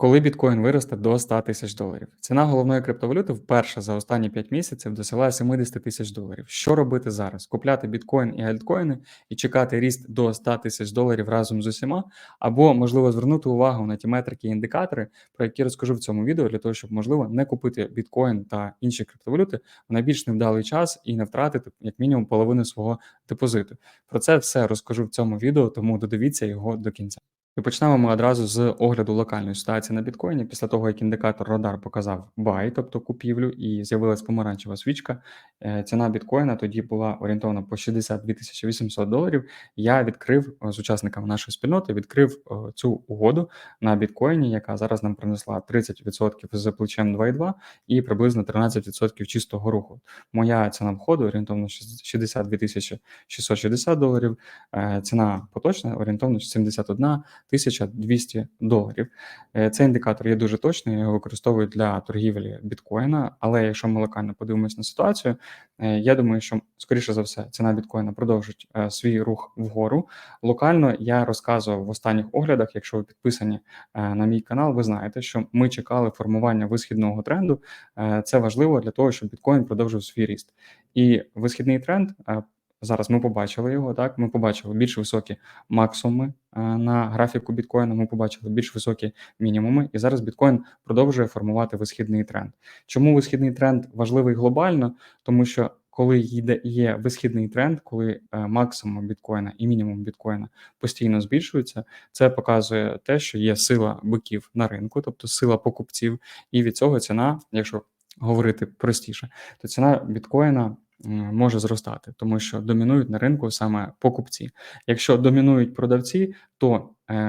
Коли біткоін виросте до 100 тисяч доларів. Ціна головної криптовалюти вперше за останні 5 місяців досягла 70 тисяч доларів. Що робити зараз? Купляти біткоін і альткоїни і чекати ріст до 100 тисяч доларів разом з усіма, або можливо звернути увагу на ті метрики і індикатори, про які розкажу в цьому відео, для того, щоб можливо не купити біткоін та інші криптовалюти в найбільш невдалий час і не втратити як мінімум половину свого депозиту. Про це все розкажу в цьому відео, тому додивіться його до кінця. І почнемо ми одразу з огляду локальної ситуації на біткоїні. Після того, як індикатор Радар показав buy, тобто купівлю, і з'явилась помаранчева свічка, е, ціна біткоїна тоді була орієнтована по 62 тисячі 800 доларів. Я відкрив е, з учасниками нашої спільноти, відкрив е, цю угоду на біткоїні, яка зараз нам принесла 30% з плечем 2,2 і приблизно 13% чистого руху. Моя ціна входу орієнтовно 62 660 доларів. Ціна поточна орієнтовно 71 1200 доларів. Е, цей індикатор є дуже точний, його використовують для торгівлі біткоїна. Але якщо ми локально подивимось на ситуацію, е, я думаю, що скоріше за все ціна біткоїна продовжить е, свій рух вгору. Локально я розказував в останніх оглядах. Якщо ви підписані на мій канал, ви знаєте, що ми чекали формування висхідного тренду. Це важливо для того, щоб біткоін продовжив свій ріст. І висхідний тренд Зараз ми побачили його. Так, ми побачили більш високі максимуми е, на графіку біткоїна. Ми побачили більш високі мінімуми, і зараз біткоін продовжує формувати висхідний тренд. Чому висхідний тренд важливий глобально? Тому що коли йде є висхідний тренд, коли е, максимум біткоїна і мінімум біткоїна постійно збільшуються, це показує те, що є сила биків на ринку, тобто сила покупців, і від цього ціна, якщо говорити простіше, то ціна біткоїна може зростати, тому що домінують на ринку саме покупці. Якщо домінують продавці, то е,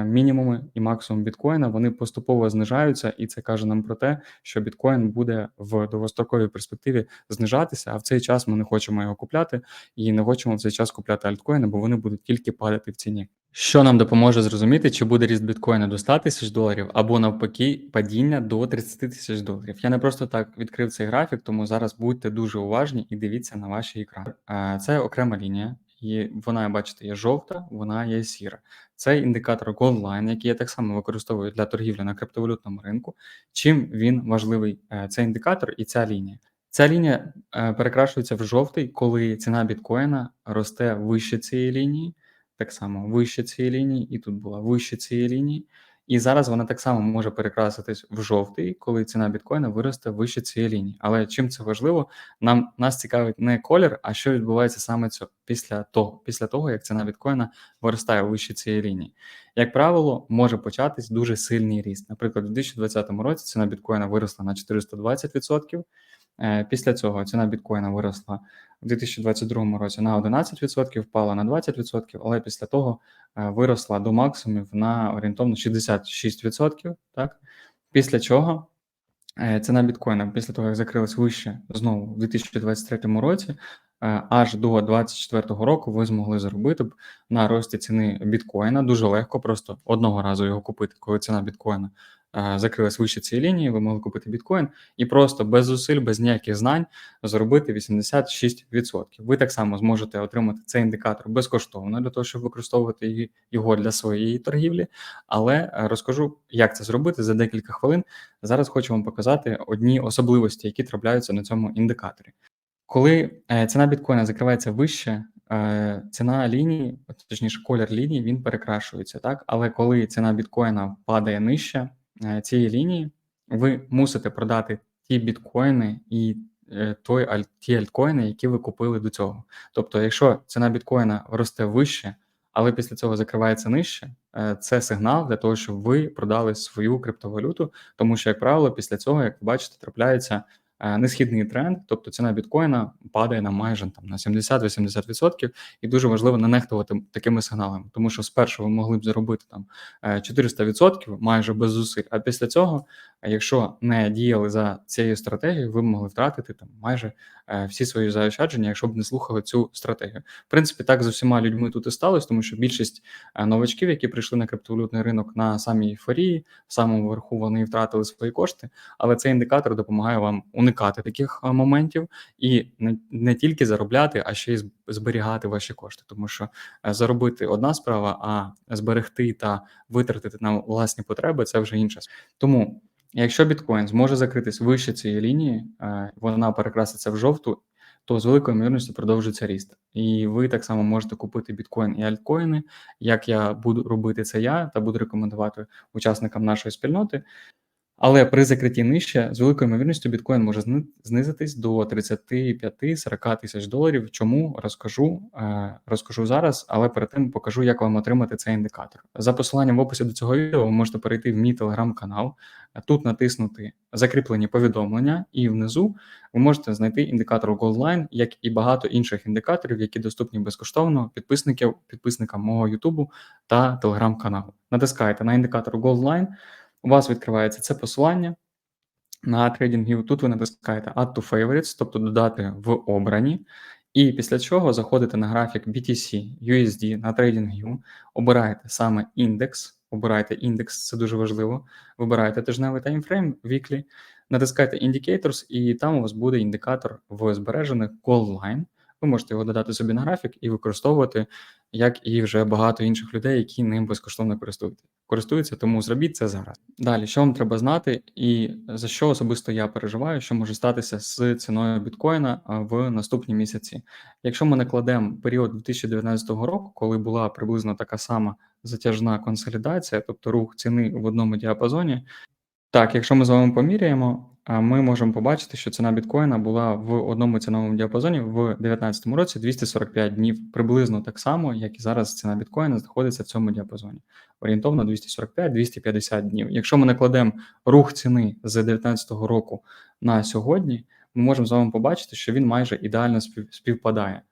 мінімуми і максимум біткоїна вони поступово знижаються, і це каже нам про те, що біткоін буде в довгостроковій перспективі знижатися. А в цей час ми не хочемо його купляти і не хочемо в цей час купляти альткоїни, бо вони будуть тільки падати в ціні. Що нам допоможе зрозуміти, чи буде ріст біткоїна до 100 тисяч доларів, або навпаки, падіння до 30 тисяч доларів. Я не просто так відкрив цей графік, тому зараз будьте дуже уважні і дивіться на ваші екрани. Це окрема лінія, і вона, бачите, є жовта, вона є сіра. Це індикатор Goldline, який я так само використовую для торгівлі на криптовалютному ринку. Чим він важливий, е, цей індикатор і ця лінія. Ця лінія е, перекрашується в жовтий, коли ціна біткоїна росте вище цієї лінії так само вище цієї лінії, і тут була вище цієї лінії. І зараз вона так само може перекраситись в жовтий, коли ціна біткоїна виросте вище цієї лінії. Але чим це важливо, нам нас цікавить не колір, а що відбувається саме цього після того, після того, як ціна біткоїна виростає вище цієї лінії. Як правило, може початись дуже сильний ріст. Наприклад, у 2020 році ціна біткоїна виросла на 420%. Е, після цього ціна біткоїна виросла у 2022 році на 11%, впала на 20%, але після того е, виросла до максимумів на орієнтовно 66%. Так? Після чого е, ціна біткоїна, після того, як закрилась вище знову у 2023 році, аж до 2024 року ви змогли заробити б на рості ціни біткоїна дуже легко, просто одного разу його купити, коли ціна біткоїна закрилась вище цієї лінії, ви могли купити біткоін і просто без зусиль, без ніяких знань заробити 86%. Ви так само зможете отримати цей індикатор безкоштовно для того, щоб використовувати його для своєї торгівлі. Але е, розкажу, як це зробити за декілька хвилин. Зараз хочу вам показати одні особливості, які трапляються на цьому індикаторі. Коли е, ціна біткоїна закривається вище, е, ціна лінії, точніше, колір лінії, він перекрашується, так? Але коли ціна біткоїна падає нижче, Е, цієї лінії, ви мусите продати ті біткоїни і е, той аль, ті альткоїни, які ви купили до цього. Тобто, якщо ціна біткоїна росте вище, але після цього закривається нижче, е, це сигнал для того, щоб ви продали свою криптовалюту, тому що, як правило, після цього, як ви бачите, трапляється Е, несхідний тренд, тобто ціна біткоїна падає на майже там на 70-80%, і дуже важливо не нехтувати такими сигналами, тому що спершу ви могли б заробити там 400% е, майже без зусиль. А після цього, якщо не діяли за цією стратегією, ви могли втратити там майже е, всі свої заощадження, якщо б не слухали цю стратегію. В принципі, так з усіма людьми тут і сталося, тому що більшість новачків, які прийшли на криптовалютний ринок на самій ейфорії, в самому верху вони втратили свої кошти, але цей індикатор допомагає вам уникнути уникати таких моментів і не, не тільки заробляти, а ще й зберігати ваші кошти. Тому що е, заробити одна справа, а зберегти та витратити на власні потреби це вже інша. Тому, якщо біткоін зможе закритись вище цієї лінії, е, вона перекраситься в жовту, то з великою ймовірністю продовжиться ріст. І ви так само можете купити біткоін і альткоїни, як я буду робити це я та буду рекомендувати учасникам нашої спільноти. Але при закритті нижче з великою ймовірністю біткоін може зни- знизитись до 35-40 тисяч доларів. Чому розкажу, е, розкажу зараз, але перед тим покажу, як вам отримати цей індикатор. За посиланням в описі до цього відео ви можете перейти в мій телеграм-канал, тут натиснути закріплені повідомлення, і внизу ви можете знайти індикатор Goldline, як і багато інших індикаторів, які доступні безкоштовно підписників, підписникам мого Ютубу та телеграм-каналу. Натискаєте на індикатор Goldline, у вас відкривається це посилання на TradingView. Тут ви натискаєте Add to Favorites, тобто додати в обрані. І після чого заходите на графік BTC, USD на TradingView, обираєте саме індекс, обираєте індекс, це дуже важливо. Вибираєте тижневий таймфрейм, weekly, натискаєте Indicators, і там у вас буде індикатор в збережених Gold Line. Ви можете його додати собі на графік і використовувати, як і вже багато інших людей, які ним безкоштовно користуються. Користуються, тому зробіть це зараз. Далі, що вам треба знати, і за що особисто я переживаю, що може статися з ціною біткоїна в наступні місяці. Якщо ми накладемо період 2019 року, коли була приблизно така сама затяжна консолідація, тобто рух ціни в одному діапазоні, так, якщо ми з вами поміряємо, ми можемо побачити, що ціна біткоїна була в одному ціновому діапазоні в 2019 році 245 днів, приблизно так само, як і зараз ціна біткоїна знаходиться в цьому діапазоні. Орієнтовно 245-250 днів. Якщо ми накладемо рух ціни з 2019 року на сьогодні, ми можемо з вами побачити, що він майже ідеально спів- співпадає.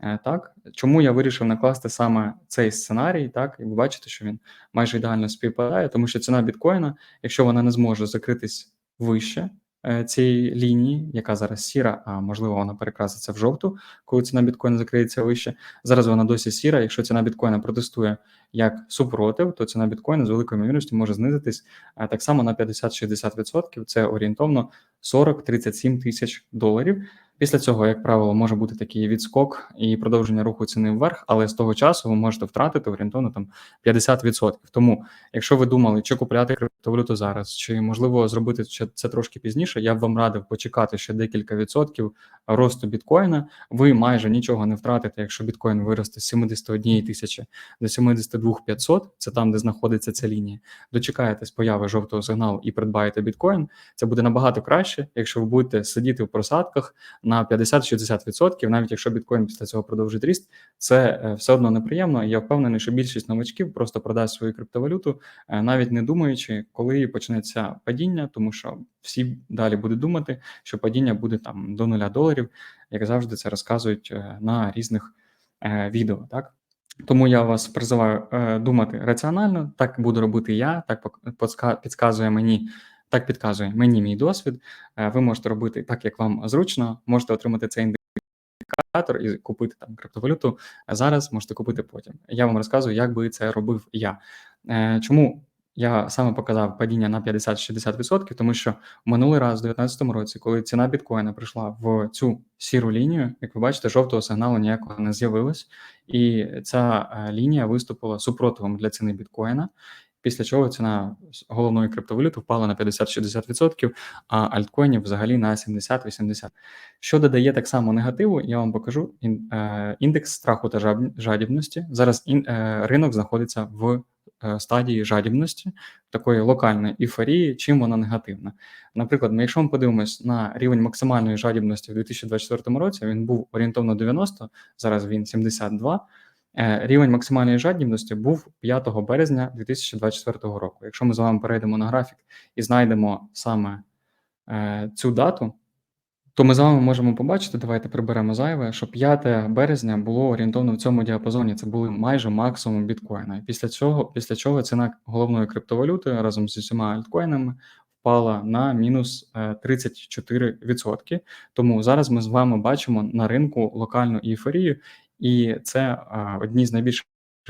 Е, Так, чому я вирішив накласти саме цей сценарій? Так, і ви що він майже ідеально співпадає, тому що ціна біткоїна, якщо вона не зможе закритись вище е, цієї лінії, яка зараз сіра, а можливо вона перекраситься в жовту, коли ціна біткоїна закриється вище. Зараз вона досі сіра. Якщо ціна біткоїна протестує як супротив, то ціна біткоїна з великою ймовірністю може знизитись так само на 50-60%. Це орієнтовно 40-37 тисяч доларів. Після цього, як правило, може бути такий відскок і продовження руху ціни вверх, але з того часу ви можете втратити орієнтовно там 50%. Тому, якщо ви думали, чи купляти криптовалюту зараз, чи можливо зробити це трошки пізніше, я б вам радив почекати ще декілька відсотків росту біткоїна. Ви майже нічого не втратите, якщо біткоін виросте з 71 тисячі до 72 500, це там, де знаходиться ця лінія. Дочекаєтесь появи жовтого сигналу і придбаєте біткоін. Це буде набагато краще, якщо ви будете сидіти в просадках на 50-60%, навіть якщо біткоін після цього продовжить ріст, це е, все одно неприємно. Я впевнений, що більшість новачків просто продасть свою криптовалюту, е, навіть не думаючи, коли почнеться падіння, тому що всі далі будуть думати, що падіння буде там до нуля доларів, як завжди це розказують е, на різних відео. Так тому я вас призиваю думати раціонально. Так буду робити я, так підказує мені. Так підказує мені мій досвід. Е, Ви можете робити так, як вам зручно. Можете отримати цей індикатор і купити там криптовалюту зараз, можете купити потім. Я вам розказую, як би це робив я. Е, Чому я саме показав падіння на 50-60%, тому що минулий раз, у 2019 році, коли ціна біткоїна прийшла в цю сіру лінію, як ви бачите, жовтого сигналу ніякого не з'явилось, і ця е, лінія виступила супротивом для ціни біткоїна. Після чого ціна головної криптовалюти впала на 50-60%, а альткоїнів взагалі на 70-80%. Що додає так само негативу, я вам покажу е, індекс страху та жадібності. Зараз е, ринок знаходиться в е, стадії жадібності, такої локальної ейфорії, чим вона негативна. Наприклад, ми, якщо ми подивимось на рівень максимальної жадібності в 2024 році, він був орієнтовно 90, зараз він 72. Е, Рівень максимальної жадібності був 5 березня 2024 року. Якщо ми з вами перейдемо на графік і знайдемо саме е, цю дату, то ми з вами можемо побачити, давайте приберемо зайве, що 5 березня було орієнтовно в цьому діапазоні. Це були майже максимум біткоїна. Після цього, після чого ціна головної криптовалюти разом зі всіма альткоїнами впала на мінус е, 34%. Тому зараз ми з вами бачимо на ринку локальну ейфорію, і це одні з найбільших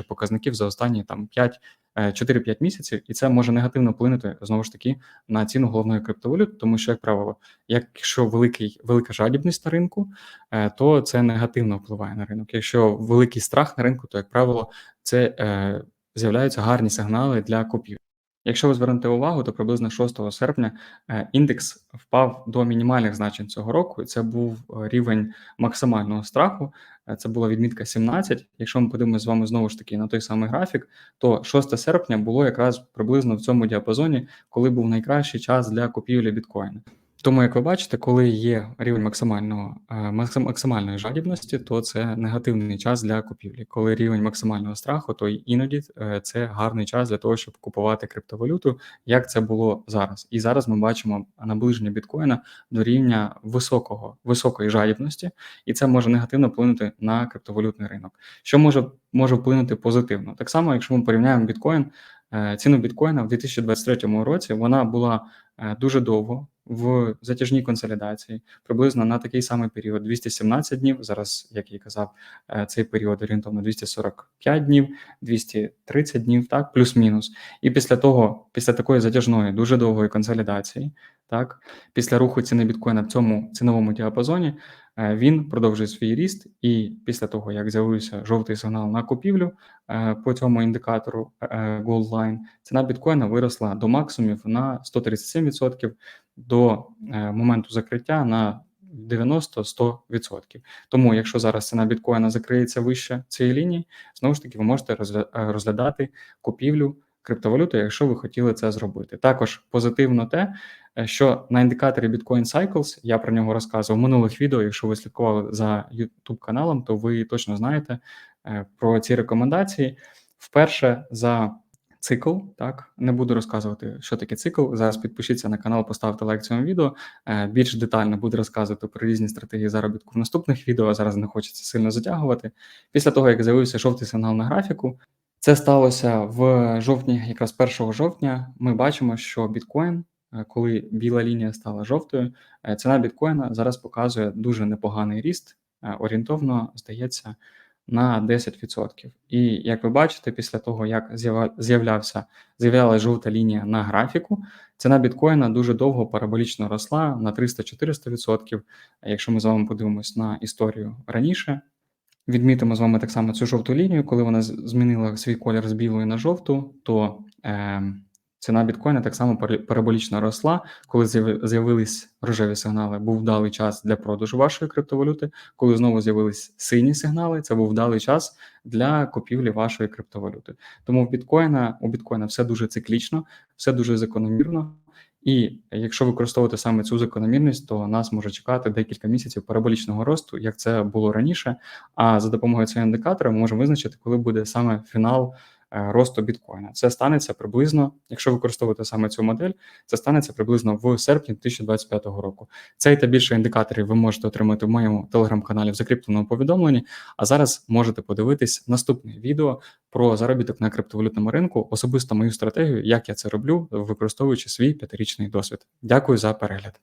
показників за останні там 5 е, 4-5 місяців, і це може негативно вплинути знову ж таки на ціну головної криптовалюти, тому що, як правило, якщо великий велика жадібність на ринку, е, то це негативно впливає на ринок. Якщо великий страх на ринку, то як правило, це е, з'являються гарні сигнали для купівлі. Якщо ви звернете увагу, то приблизно 6 серпня е, індекс впав до мінімальних значень цього року, і це був е, рівень максимального страху. Е, Це була відмітка 17. Якщо ми подивимося з вами знову ж таки на той самий графік, то 6 серпня було якраз приблизно в цьому діапазоні, коли був найкращий час для купівлі біткоїна. Тому, як ви бачите, коли є рівень максимального е, максимальної жадібності, то це негативний час для купівлі. Коли рівень максимального страху, то іноді е, це гарний час для того, щоб купувати криптовалюту, як це було зараз. І зараз ми бачимо наближення біткоїна до рівня високого високої жадібності, і це може негативно вплинути на криптовалютний ринок. Що може може вплинути позитивно? Так само, якщо ми порівняємо біткоін, ціну біткоїна в 2023 році вона була е, дуже довго в затяжній консолідації, приблизно на такий самий період 217 днів. Зараз, як я казав, е, цей період орієнтовно 245 днів, 230 днів, так, плюс-мінус. І після того, після такої затяжної, дуже довгої консолідації, так, після руху ціни біткоїна в цьому ціновому діапазоні, е, він продовжує свій ріст. І після того, як з'явився жовтий сигнал на купівлю е, по цьому індикатору е, Gold Line, ціна біткоїна виросла до максимумів на 137%, до е, моменту закриття на 90-100%. Тому, якщо зараз ціна біткоїна закриється вище цієї лінії, знову ж таки, ви можете розгля- е, розглядати купівлю криптовалюти, якщо ви хотіли це зробити. Також позитивно те, е, що на індикаторі Bitcoin Cycles, я про нього розказував в минулих відео. Якщо ви слідкували за YouTube каналом, то ви точно знаєте е, про ці рекомендації. Вперше за цикл, так не буду розказувати, що таке цикл. Зараз підпишіться на канал, поставте лайк цьому відео. Е, Більш детально буду розказувати про різні стратегії заробітку в наступних відео. Зараз не хочеться сильно затягувати. Після того, як з'явився жовтий сигнал на графіку, це сталося в жовтні, якраз 1 жовтня. Ми бачимо, що біткоін, е, коли біла лінія стала жовтою, е, ціна біткоїна зараз показує дуже непоганий ріст. е, Орієнтовно, здається, на 10%. І як ви бачите, після того, як з'являвся з'являлася жовта лінія на графіку, ціна біткоїна дуже довго параболічно росла на 300-400%. Якщо ми з вами подивимось на історію раніше, відмітимо з вами так само цю жовту лінію, коли вона змінила свій колір з білої на жовту, то е, ціна біткоїна так само параболічно росла. Коли з'яви- з'явились рожеві сигнали, був вдалий час для продажу вашої криптовалюти. Коли знову з'явились сині сигнали, це був вдалий час для купівлі вашої криптовалюти. Тому в біткоїна у біткоїна все дуже циклічно, все дуже закономірно. І якщо використовувати саме цю закономірність, то нас може чекати декілька місяців параболічного росту, як це було раніше. А за допомогою цього індикатора ми можемо визначити, коли буде саме фінал росту біткоїна. Це станеться приблизно, якщо використовувати саме цю модель, це станеться приблизно в серпні 2025 року. Цей та більше індикаторів ви можете отримати в моєму телеграм-каналі в закріпленому повідомленні. А зараз можете подивитись наступне відео про заробіток на криптовалютному ринку, особисто мою стратегію, як я це роблю, використовуючи свій п'ятирічний досвід. Дякую за перегляд.